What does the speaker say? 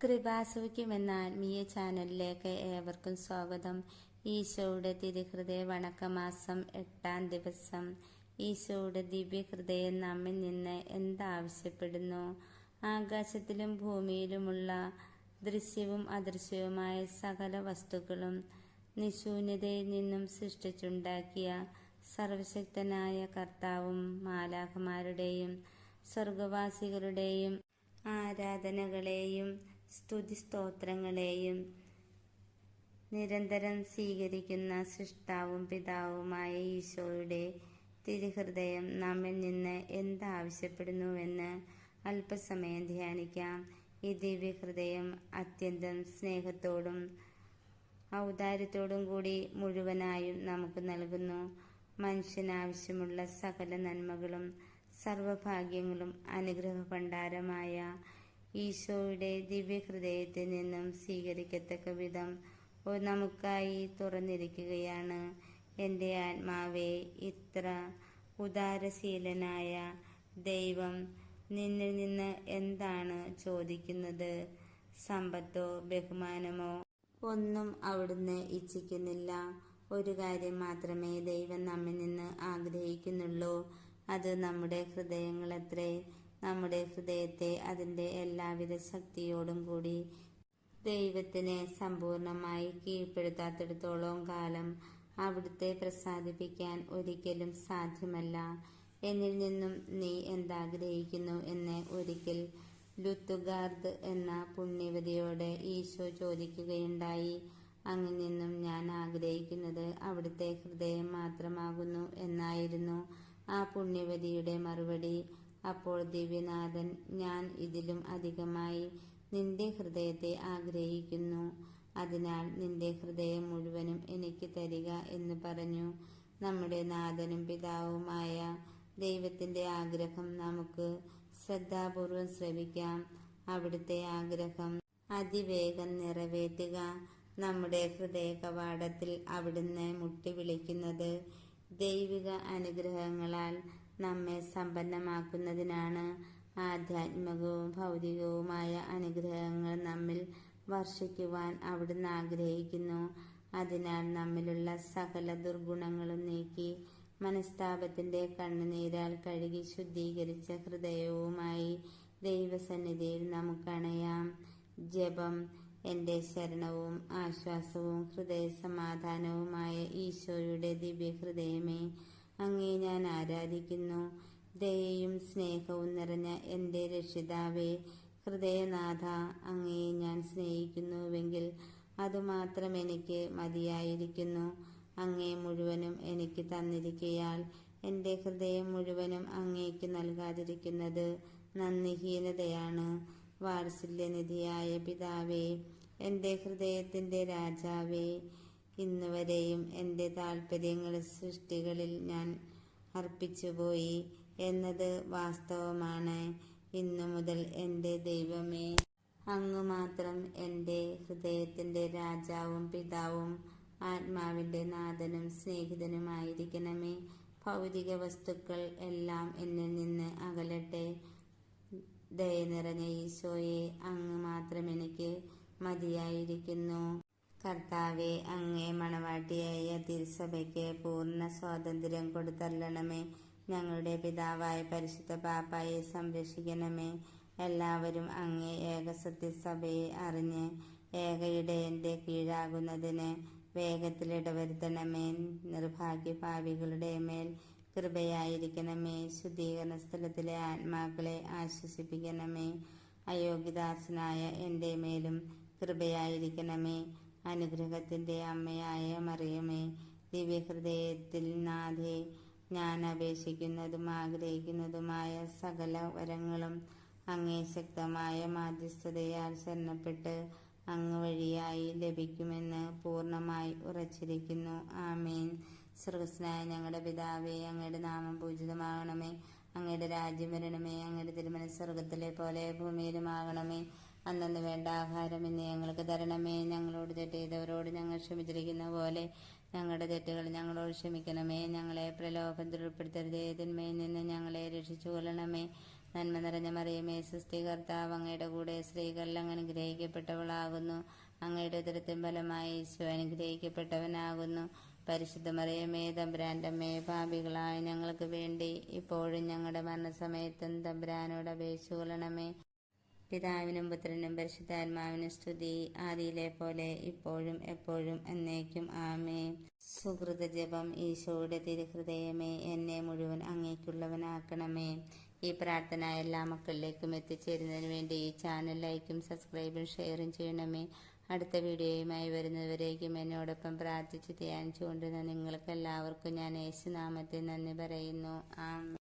കൃപാസൂക്യം എന്ന ആത്മീയ ചാനലിലേക്ക് ഏവർക്കും സ്വാഗതം. ഈശോയുടെ തിരുഹൃദയ വണക്കമാസം എട്ടാം ദിവസം. ഈശോയുടെ ദിവ്യഹൃദയം നമ്മിൽ നിന്ന് എന്താവശ്യപ്പെടുന്നു? ആകാശത്തിലും ഭൂമിയിലുമുള്ള ദൃശ്യവും അദൃശ്യവുമായ സകല വസ്തുക്കളും നിശൂന്യതയിൽ നിന്നും സൃഷ്ടിച്ചുണ്ടാക്കിയ സർവശക്തനായ കർത്താവും മാലാഖമാരുടെയും സ്വർഗവാസികളുടെയും ആരാധനകളെയും സ്തുതിസ്തോത്രങ്ങളെയും നിരന്തരം സ്വീകരിക്കുന്ന സൃഷ്ടാവും പിതാവുമായ ഈശോയുടെ തിരുഹൃദയം നമ്മിൽ നിന്ന് എന്താവശ്യപ്പെടുന്നുവെന്ന് അല്പസമയം ധ്യാനിക്കാം. ഈ ദിവ്യഹൃദയം അത്യന്തം സ്നേഹത്തോടും ഔദാര്യത്തോടും കൂടി മുഴുവനായും നമുക്ക് നൽകുന്നു. മനുഷ്യനാവശ്യമുള്ള സകല നന്മകളും സർവഭാഗ്യങ്ങളും അനുഗ്രഹ ഭണ്ഡാരമായ ഈശോയുടെ ദിവ്യഹൃദയത്തിൽ നിന്നും സ്വീകരിക്കത്തക്ക വിധം നമുക്കായി തുറന്നിരിക്കുകയാണ്. എന്റെ ആത്മാവെ ഇത്ര ഉദാരശീലനായ ദൈവം നിന്നിൽ നിന്ന് എന്താണ് ചോദിക്കുന്നത്? സമ്പത്തോ ബഹുമാനമോ? ഒന്നും അവിടുന്ന് ഇച്ഛിക്കുന്നില്ല. ഒരു കാര്യം മാത്രമേ ദൈവം നമ്മിൽ നിന്ന് ആഗ്രഹിക്കുന്നുള്ളൂ. അത് നമ്മുടെ ഹൃദയങ്ങളത്രേ നമ്മുടെ ഹൃദയത്തെ അതിന്റെ എല്ലാവിധ ശക്തിയോടും കൂടി ദൈവത്തിന് സമ്പൂർണമായി കീഴ്പ്പെടുത്താത്തിടത്തോളം കാലം അവിടുത്തെ പ്രസാദിപ്പിക്കാൻ ഒരിക്കലും സാധ്യമല്ല. എന്നിൽ നിന്നും നീ എന്താഗ്രഹിക്കുന്നു എന്ന് ഒരിക്കൽ ലുത്തുഗാർദ് എന്ന പുണ്യവതിയോട് ഈശോ ചോദിക്കുകയുണ്ടായി അങ്ങിൽ നിന്നും ഞാൻ ആഗ്രഹിക്കുന്നത് അവിടുത്തെ ഹൃദയം മാത്രമാകുന്നു എന്നായിരുന്നു ആ പുണ്യവതിയുടെ മറുപടി. അപ്പോൾ ദിവ്യനാഥൻ ഞാൻ ഇതിലും അധികമായി നിന്റെ ഹൃദയത്തെ ആഗ്രഹിക്കുന്നു. അതിനാൽ നിന്റെ ഹൃദയം മുഴുവനും എനിക്ക് തരിക എന്ന് പറഞ്ഞു. നമ്മുടെ നാഥനും പിതാവുമായ ദൈവത്തിന്റെ ആഗ്രഹം നമുക്ക് ശ്രദ്ധാപൂർവം ശ്രവിക്കാം. അവിടുത്തെ ആഗ്രഹം അതിവേഗം നിറവേറ്റുക. നമ്മുടെ ഹൃദയ കവാടത്തിൽ അവിടുന്ന് മുട്ടി വിളിക്കുന്നത് ദൈവിക അനുഗ്രഹങ്ങളാൽ നമ്മെ സമ്പന്നമാക്കുന്നതിനാണ് ആധ്യാത്മികവും ഭൗതികവുമായ അനുഗ്രഹങ്ങൾ നമ്മിൽ വർഷിക്കുവാൻ അവിടുന്ന് ആഗ്രഹിക്കുന്നു. അതിനാൽ നമ്മിലുള്ള സകല ദുർഗുണങ്ങളും നീക്കി മനസ്താപത്തിന്റെ കണ്ണുനീരാൽ കഴുകി ശുദ്ധീകരിച്ച ഹൃദയവുമായി ദൈവസന്നിധിയിൽ നമുക്കണയാം. ജപം എന്റെ ശരണവും ആശ്വാസവും ഹൃദയ സമാധാനവുമായ ഈശോയുടെ ദിവ്യഹൃദയമേ. അങ്ങേ ഞാൻ ആരാധിക്കുന്നു. ദയയും സ്നേഹവും നിറഞ്ഞ എന്റെ രക്ഷിതാവേ ഹൃദയനാഥ അങ്ങേ ഞാൻ സ്നേഹിക്കുന്നുവെങ്കിൽ അതുമാത്രം എനിക്ക് മതിയായിരിക്കുന്നു. അങ്ങേ മുഴുവനും എനിക്ക് തന്നിരിക്കയാൽ എന്റെ ഹൃദയം മുഴുവനും അങ്ങേക്ക് നൽകാതിരിക്കുന്നത് നന്ദിഹീനതയാണ് വാത്സല്യനിധിയായ പിതാവേ എന്റെ ഹൃദയത്തിന്റെ രാജാവേ ഇന്നുവരെയും എന്റെ താൽപ്പര്യങ്ങൾ സൃഷ്ടികളിൽ ഞാൻ അർപ്പിച്ചുപോയി എന്നത് വാസ്തവമാണ്. ഇന്നു മുതൽ എന്റെ ദൈവമേ അങ്ങ് മാത്രം എന്റെ ഹൃദയത്തിന്റെ രാജാവും പിതാവും ആത്മാവിന്റെ നാഥനും സ്നേഹിതനുമായിരിക്കണമേ. ഭൗതിക വസ്തുക്കൾ എല്ലാം എന്നിൽ നിന്ന് അകലട്ടെ. ദയ നിറഞ്ഞ ഈശോയെ അങ്ങ് മാത്രം എനിക്ക് മതിയായിരിക്കുന്നു. കർത്താവെ അങ്ങേ മണവാട്ടിയായ തിരുസഭയ്ക്ക് പൂർണ സ്വാതന്ത്ര്യം കൊടുത്തല്ലണമേ ഞങ്ങളുടെ പിതാവായ പരിശുദ്ധ പാപ്പായെ സംരക്ഷിക്കണമേ. എല്ലാവരും അങ്ങേ ഏകസത്യസഭയെ അറിഞ്ഞ് ഏകയിടയന്റെ കീഴാകുന്നതിന് വേഗത്തിൽ ഇടവരുത്തണമേ. നിർഭാഗ്യ നിർഭാഗ്യഭാവികളുടെ മേൽ കൃപയായിരിക്കണമേ. ശുദ്ധീകരണ സ്ഥലത്തിലെ ആത്മാക്കളെ ആശ്വസിപ്പിക്കണമേ. അയോഗ്യദാസനായ എന്റെ മേലും കൃപയായിരിക്കണമേ. അനുഗ്രഹത്തിന്റെ അമ്മയായ മറിയമേ ദിവ്യഹൃദയത്തിൽ നാഥേ ഞാൻ അപേക്ഷിക്കുന്നതും ആഗ്രഹിക്കുന്നതുമായ സകല വരങ്ങളും അങ്ങേ ശക്തമായ മാധ്യസ്ഥതയാൽ ശരണപ്പെട്ട് അങ്ങ് വഴിയായി ലഭിക്കുമെന്ന് പൂർണമായി ഉറച്ചിരിക്കുന്നു. ആമേൻ. ശ്രീകൃഷ്ണായ ഞങ്ങളുടെ പിതാവേ അങ്ങയുടെ നാമം പൂജിതമാകണമേ. അങ്ങയുടെ രാജ്യം വരണമേ. അങ്ങയുടെ തിരുമന സ്വർഗത്തിലെ പോലെ ഭൂമിയിലുമാകണമേ. അന്നു വേണ്ട ആഹാരം ഇന്ന് ഞങ്ങൾക്ക് തരണമേ. ഞങ്ങളോട് തെറ്റ് ചെയ്തവരോട് ഞങ്ങൾ ക്ഷമിച്ചിരിക്കുന്ന പോലെ ഞങ്ങളുടെ തെറ്റുകൾ ഞങ്ങളോട് ക്ഷമിക്കണമേ. ഞങ്ങളെ പ്രലോഭത്തിൽ ഉൾപ്പെടുത്തരുതേ തിന്മയിൽ നിന്ന് ഞങ്ങളെ രക്ഷിച്ചു കൊള്ളണമേ. നന്മ നിറഞ്ഞ മറിയമേ സുസ്ഥി കർത്താവ് അങ്ങയുടെ കൂടെ സ്ത്രീകളിൽ അങ്ങ് അനുഗ്രഹിക്കപ്പെട്ടവളാകുന്നു. അങ്ങയുടെ ഉദരത്തിൻ ഫലമായി ഈശോ അനുഗ്രഹിക്കപ്പെട്ടവനാകുന്നു. പരിശുദ്ധ മറിയമേ തമ്പ്രാന്റമ്മേ ഭാവികളായ ഞങ്ങൾക്ക് വേണ്ടി ഇപ്പോഴും ഞങ്ങളുടെ മരണസമയത്തും തമ്പുരാനോട് അപേക്ഷിക്കൊള്ളണമേ പിതാവിനും പുത്രനും പരിശുദ്ധാത്മാവിനും സ്തുതി. ആദിയിലെ പോലെ ഇപ്പോഴും എപ്പോഴും എന്നേക്കും. ആമേ സുഹൃത ജപം ഈശോയുടെ തിരുഹൃദയമേ എന്നെ മുഴുവൻ അങ്ങേക്കുള്ളവനാക്കണമേ. ഈ പ്രാർത്ഥന എല്ലാ മക്കളിലേക്കും എത്തിച്ചേരുന്നതിന് വേണ്ടി ഈ ചാനൽ ലൈക്കും സബ്സ്ക്രൈബും ഷെയറും ചെയ്യണമേ. അടുത്ത വീഡിയോയുമായി വരുന്നവരേക്കും എന്നോടൊപ്പം പ്രാർത്ഥിച്ച് ധ്യാനിച്ചുകൊണ്ടിരുന്ന നിങ്ങൾക്കെല്ലാവർക്കും ഞാൻ യേശുനാമത്തിൽ നന്ദി പറയുന്നു. ആമേ